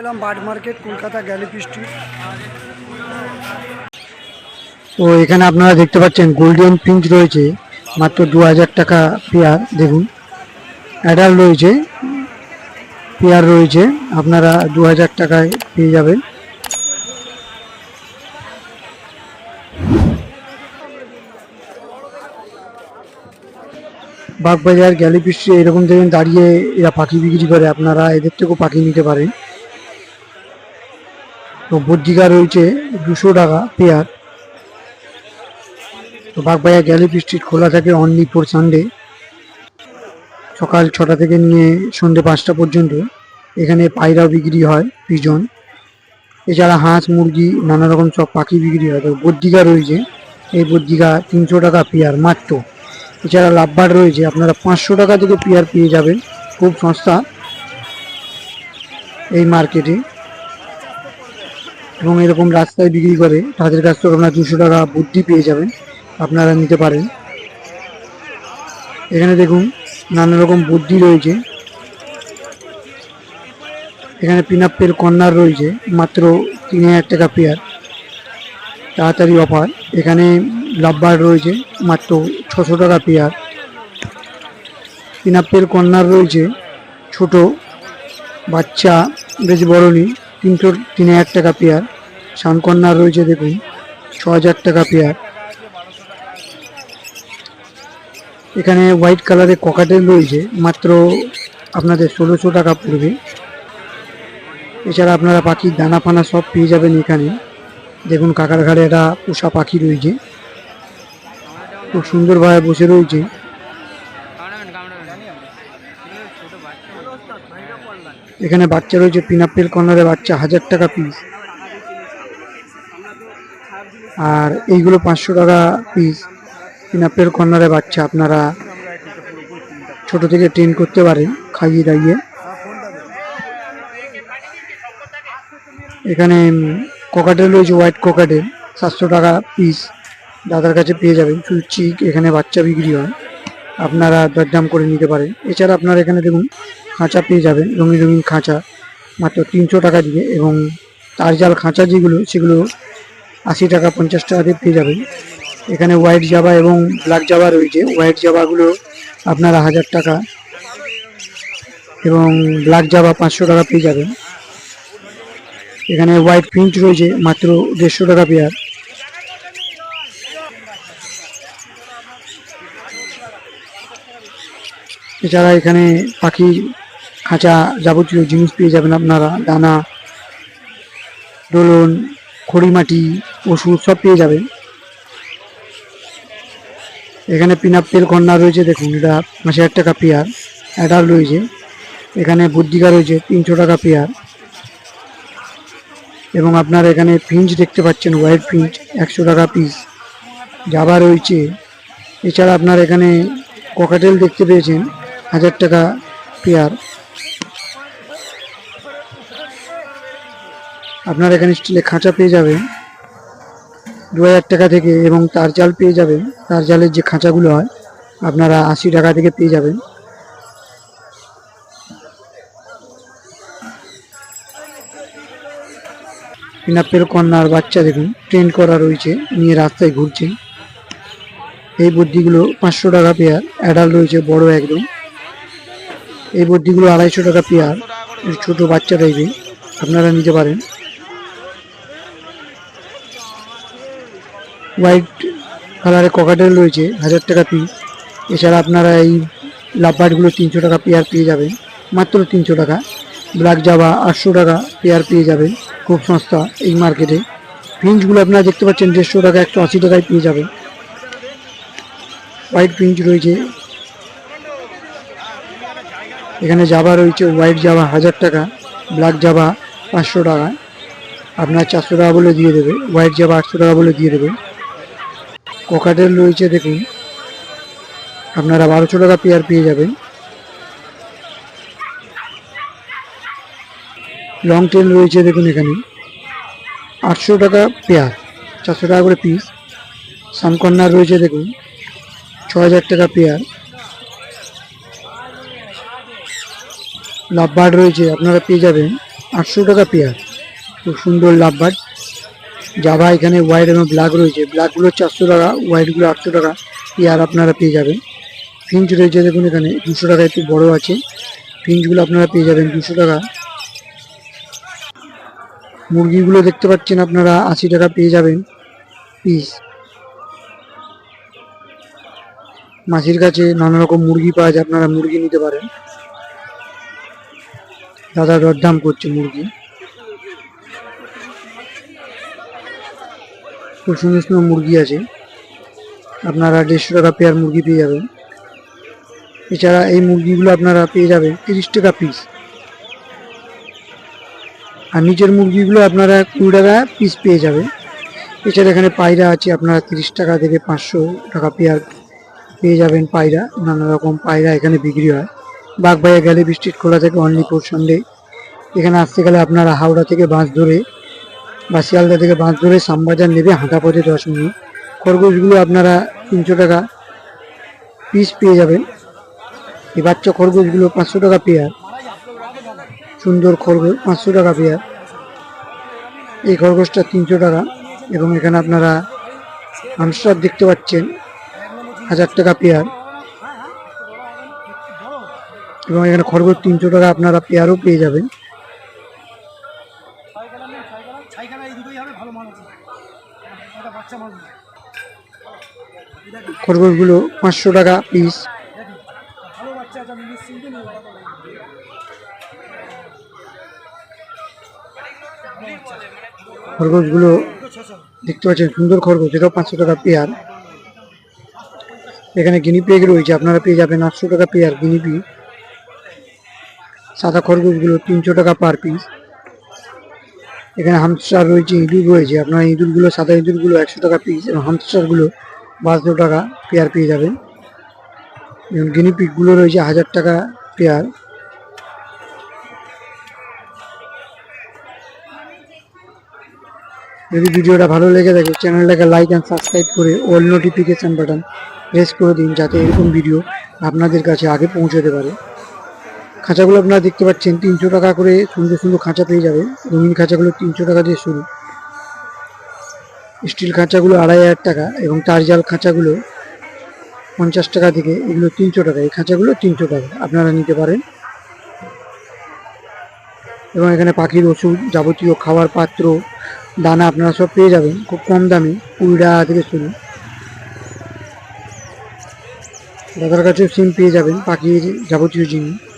এলাম bird market, Kolkata Galiff street তো এখানে আপনারা দেখতে পাচ্ছেন গোল্ডেন পিঞ্চ রয়েছে, মাত্র দু হাজার টাকা পেয়ার, দেখুন। অ্যাডাল রয়েছে, পেয়ার রয়েছে, আপনারা দু হাজার টাকায় পেয়ে যাবেন। বাগবাজার গ্যালিপিস্ট্রি এরকম দেখবেন দাঁড়িয়ে এরা পাখি বিক্রি করে, আপনারা এদের থেকেও পাখি নিতে পারেন। তো বদ্রিকা রয়েছে দুশো টাকা পেয়ার। তো বাগবাজার গ্যালিপি স্ট্রিট খোলা থাকে অনলি ফোর সানডে। সকাল ছটা থেকে নিয়ে সন্ধ্যে পাঁচটা পর্যন্ত এখানে পায়রাও বিক্রি হয় পিজন এছাড়া হাঁস, মুরগি, নানা রকম সব পাখি বিক্রি হয়। তো বদ্রিকা রয়েছে এই বদ্রিকা তিনশো টাকা পেয়ার মাত্র। এছাড়া লাভবার রয়েছে, আপনারা পাঁচশো টাকা থেকে পেয়ার পেয়ে যাবেন খুব সস্তা এই মার্কেটে। এবং এরকম রাস্তায় বিক্রি করে তাদের কাছ থেকে আপনারা দুশো টাকা বুদ্ধি পেয়ে যাবেন। আপনারা নিতে পারেন। এখানে দেখুন, নানা রকম বুদ্ধি রয়েছে। এখানে পিনাপ্পের কর্নার রয়েছে, মাত্র তিন হাজার টাকা পেয়ার। তাড়াতাড়ি অফার। এখানে লাভবার রয়েছে, মাত্র ছশো টাকা পেয়ার। পিনাপ্পের কর্নার রয়েছে, ছোট বাচ্চা, বেশ বড় নেই তিনশো, তিন হাজার টাকা পেয়ার। সানকন্যার রয়েছে দেখুন ছ হাজার টাকা পেয়ার এখানে হোয়াইট কালারের ককাটেল রয়েছে, মাত্র আপনাদের ষোলোশো টাকা পড়বে। এছাড়া আপনারা পাখির দানা ফানা সব পেয়ে যাবেন এখানে। দেখুন, কাকার ঘাড়ে একটা পোষা পাখি রয়েছে। খুব সুন্দরভাবে বসে রয়েছে। এখানে বাচ্চা রয়েছে পিনাপ্পেল কর্নারে বাচ্চা, হাজার টাকা পিস আর এইগুলো পাঁচশো টাকা পিস পিনাপ্পেল কর্নারে বাচ্চা, আপনারা ছোট থেকে ট্রেন করতে পারেন, খাইয়ে দাইয়ে। এখানে কোকাটেল রয়েছে হোয়াইট কোকাটেল সাতশো টাকা পিস দাদার কাছে পেয়ে যাবেন, শুধু চিক এখানে বাচ্চা বিক্রি হয়। আপনারা দরদাম করে নিতে পারেন। এছাড়া আপনারা এখানে দেখুন, খাঁচা পেয়ে যাবেন, রঙিন রঙিন খাঁচা। মাত্র তিনশো টাকা দিয়ে এবং তার জাল খাঁচা যেগুলো, সেগুলো আশি টাকা পঞ্চাশ টাকা দিয়ে পেয়ে যাবেন। এখানে হোয়াইট জাবা এবং ব্ল্যাক জাবা রয়েছে। হোয়াইট জাবাগুলো আপনারা হাজার টাকা এবং ব্ল্যাক জাবা পাঁচশো টাকা পেয়ে যাবেন। এখানে হোয়াইট প্রিন্ট রয়েছে, মাত্র দেড়শো টাকা পেয়ার এছাড়া এখানে পাখি খাঁচা যাবতীয় জিনিস পেয়ে যাবেন আপনারা। দানা, দোলন খড়িমাটি, ওষুধ সব পেয়ে যাবেন। এখানে পিনাপ্পেল কন্যা রয়েছে, দেখুন, এটা পাঁচ হাজার টাকা পেয়ার, অ্যাডাল রয়েছে। এখানে বুদ্ধিকা রয়েছে, তিনশো টাকা পেয়ার। এবং আপনার এখানে ফিঞ্চ দেখতে পাচ্ছেন, হোয়াইট ফিঞ্চ একশো টাকা পিস। জাবা রয়েছে। এছাড়া আপনার এখানে ককাটেল দেখতে পেয়েছেন, হাজার টাকা পেয়ার। আপনার এখানে স্টিলে খাঁচা পেয়ে যাবেন। দু হাজার টাকা থেকে এবং তার জাল পেয়ে যাবেন। তার জালের যে খাঁচাগুলো হয়, আপনারা আশি টাকা থেকে পেয়ে যাবেন। পিনাপের কন্যার বাচ্চা দেখুন ট্রেন করা রয়েছে, নিয়ে রাস্তায় ঘুরছে। এই বুদ্ধিগুলো পাঁচশো টাকা পেয়ার অ্যাডাল রয়েছে, বড় একদম। এই বুদ্ধিগুলো আড়াইশো টাকা পেয়ার, ছোট বাচ্চা টাইপের আপনারা নিতে পারেন। হোয়াইট কালারের ককাটেল রয়েছে, হাজার টাকা পিস এছাড়া আপনারা এই লাভবার্ডগুলো তিনশো টাকা পেয়ার পেয়ে যাবেন, মাত্র তিনশো টাকা। ব্ল্যাক জাবা আটশো টাকা পেয়ার পেয়ে যাবেন, খুব সস্তা এই মার্কেটে ফিঞ্চগুলো আপনারা দেখতে পাচ্ছেন, দেড়শো টাকা, একশো আশি টাকায় পেয়ে যাবেন। হোয়াইট ফিঞ্চ রয়েছে। এখানে জাবা রয়েছে হোয়াইট জাবা হাজার টাকা ব্ল্যাক জাবা পাঁচশো টাকা। আপনার চারশো টাকা বলে দিয়ে দেবে হোয়াইট জাবা আটশো টাকা বলে দিয়ে দেবে। কোকাটেল রয়েছে দেখুন। আপনারা বারোশো টাকা পেয়ার পেয়ে যাবেন। লং টেল রয়েছে দেখুন এখানে। আটশো টাকা পেয়ার, চারশো টাকা করে পিস সানকন্যার রয়েছে দেখুন ছ হাজার টাকা পেয়ার। লাভবার্ড রয়েছে, আপনারা পেয়ে যাবেন আটশো টাকা পেয়ার। খুব সুন্দর লাভবার্ড। জাভা এখানে হোয়াইট এবং ব্ল্যাক রয়েছে। ব্ল্যাকগুলো চারশো টাকা হোয়াইটগুলো আটশো টাকা। পেয়ার আপনারা পেয়ে যাবেন। ফিঞ্চ রয়েছে দেখুন এখানে, দুশো টাকা একটু বড় আছে। ফিঞ্চগুলো আপনারা পেয়ে যাবেন দুশো টাকা। মুরগিগুলো দেখতে পাচ্ছেন আপনারা, আশি টাকা পেয়ে যাবেন পিস মাসির কাছে নানা রকম মুরগি পাওয়া যায়, আপনারা মুরগি নিতে পারেন। দাদা দরদাম করছে মুরগি। খুব সুন্দর সুন্দর মুরগি আছে। আপনারা দেড়শো টাকা পেয়ার মুরগি পেয়ে যাবেন। এছাড়া এই মুরগিগুলো আপনারা পেয়ে যাবেন তিরিশ টাকা পিস আর নিচের মুরগিগুলো আপনারা কুড়ি টাকা পিস পেয়ে যাবেন। এছাড়া এখানে পায়রা আছে, আপনারা তিরিশ টাকা থেকে পাঁচশো টাকা পেয়ার পেয়ে যাবেন পায়রা। নানা রকম পায়রা এখানে বিক্রি হয়। বাগবাইয়া গেলে স্ট্রিট খোলা থাকে অনলি ফোর সন্ডে এখানে আসতে গেলে আপনারা হাওড়া থেকে বাস ধরে বা শিয়ালদা থেকে বাস ধরে শ্যামবাজার নেবে হাঁটা পথে দশ মিনিট খরগোশগুলো আপনারা তিনশো টাকা পিস পেয়ে যাবেন। এই বাচ্চা খরগোশগুলো পাঁচশো টাকা পেয়ার সুন্দর খরগোশ, পাঁচশো টাকা পেয়ার এই খরগোশটা তিনশো টাকা এবং এখানে আপনারা হামস্টার দেখতে পাচ্ছেন, হাজার টাকা পেয়ার এবং এখানে খরগোশ তিনশো টাকা আপনারা পেয়ারও পেয়ে যাবেন। খরগোশগুলো পাঁচশো টাকা পিস খরগোশগুলো দেখতে পাচ্ছেন, সুন্দর খরগোশ, এটাও পাঁচশো টাকা পেয়ার এখানে গিনি পেগ রয়েছে, আপনারা পেয়ে যাবেন আটশো টাকা পেয়ার গিনি পিগ সাদা খরগোশগুলো তিনশো টাকা পার পিস এখানে হামস্টার রয়েছে, ইঁদুর রয়েছে। আপনারা ইঁদুরগুলো, সাদা ইঁদুরগুলো একশো টাকা পিস এবং হামস্টারগুলো বারোশো টাকা পেয়ার পেয়ে যাবেন। এবং গিনি পিগগুলো রয়েছে হাজার টাকা পেয়ার যদি ভিডিওটা ভালো লেগে থাকে, চ্যানেলটাকে লাইক অ্যান্ড সাবস্ক্রাইব করে অল নোটিফিকেশান বাটন প্রেস করে দিন, যাতে এরকম ভিডিও আপনাদের কাছে আগে পৌঁছতে পারে। খাঁচাগুলো আপনারা দেখতে পাচ্ছেন, তিনশো টাকা করে সুন্দর সুন্দর খাঁচা পেয়ে যাবেন। রঙিন খাঁচাগুলো তিনশো টাকা দিয়ে শুরু। স্টিল খাঁচাগুলো আড়াই হাজার টাকা এবং তার জাল খাঁচাগুলো পঞ্চাশ টাকা থেকে এগুলো তিনশো টাকা। এই খাঁচাগুলো তিনশো টাকা। আপনারা নিতে পারেন। এবং এখানে পাখির ওষুধ যাবতীয় খাবার পাত্র, দানা আপনারা সব পেয়ে যাবেন। খুব কম দামে কুড়ি টাকা থেকে শুরু। দাদার কাছেও সিম পেয়ে যাবেন, পাখির যাবতীয় জিনিস।